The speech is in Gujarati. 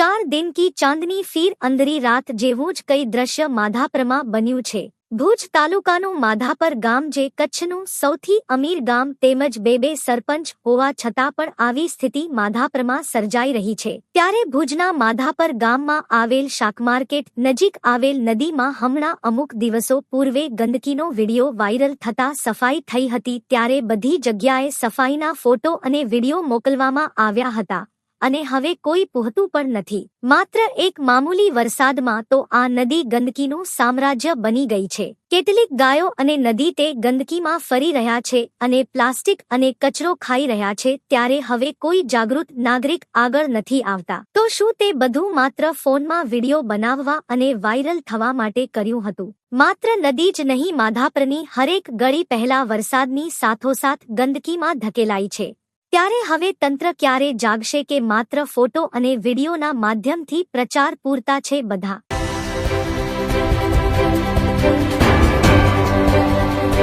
ચાર દિન કી ચાંદની ફીર અંદરી રાત જેવું જ કઈ દ્રશ્ય માધાપરમાં બન્યું છે. ભુજ તાલુકાનું માધાપર ગામ જે કચ્છનું સૌથી અમીર ગામ તેમજ બે બે સરપંચ હોવા છતાં પણ આવી સ્થિતિ માધાપરમાં સર્જાઈ રહી છે. ત્યારે ભુજના માધાપર ગામમાં આવેલ શાકમાર્કેટ નજીક આવેલ નદીમાં હમણાં અમુક દિવસો પૂર્વે ગંદકીનો વીડિયો વાયરલ થતા સફાઈ થઈ હતી ત્યારે બધી જગ્યાએ સફાઈના ફોટો અને વીડિયો મોકલવામાં આવ્યા હતા. અને હવે કોઈ પૂહતું પણ નથી. માત્ર એક મામૂલી વરસાદમાં તો આ નદી ગંદકીનું સામ્રાજ્ય બની ગઈ છે. કેટલીક ગાયો અને નદી તે ગંદકીમાં ફરી રહ્યા છે અને પ્લાસ્ટિક અને કચરો ખાઈ રહ્યા છે ત્યારે હવે કોઈ જાગૃત નાગરિક આગળ નથી આવતા. તો શું તે બધું માત્ર ફોનમાં વીડિયો બનાવવા અને વાયરલ થવા માટે કર્યું હતું? માત્ર નદી જ નહીં, માધાપરની હરેક ગળી પહેલા વરસાદની સાથોસાથ ગંદકીમાં ધકેલાઈ છે. ત્યારે હવે તંત્ર ક્યારે જાગશે કે માત્ર ફોટો અને વિડીયોના માધ્યમથી પ્રચાર પૂરતા છે બધા?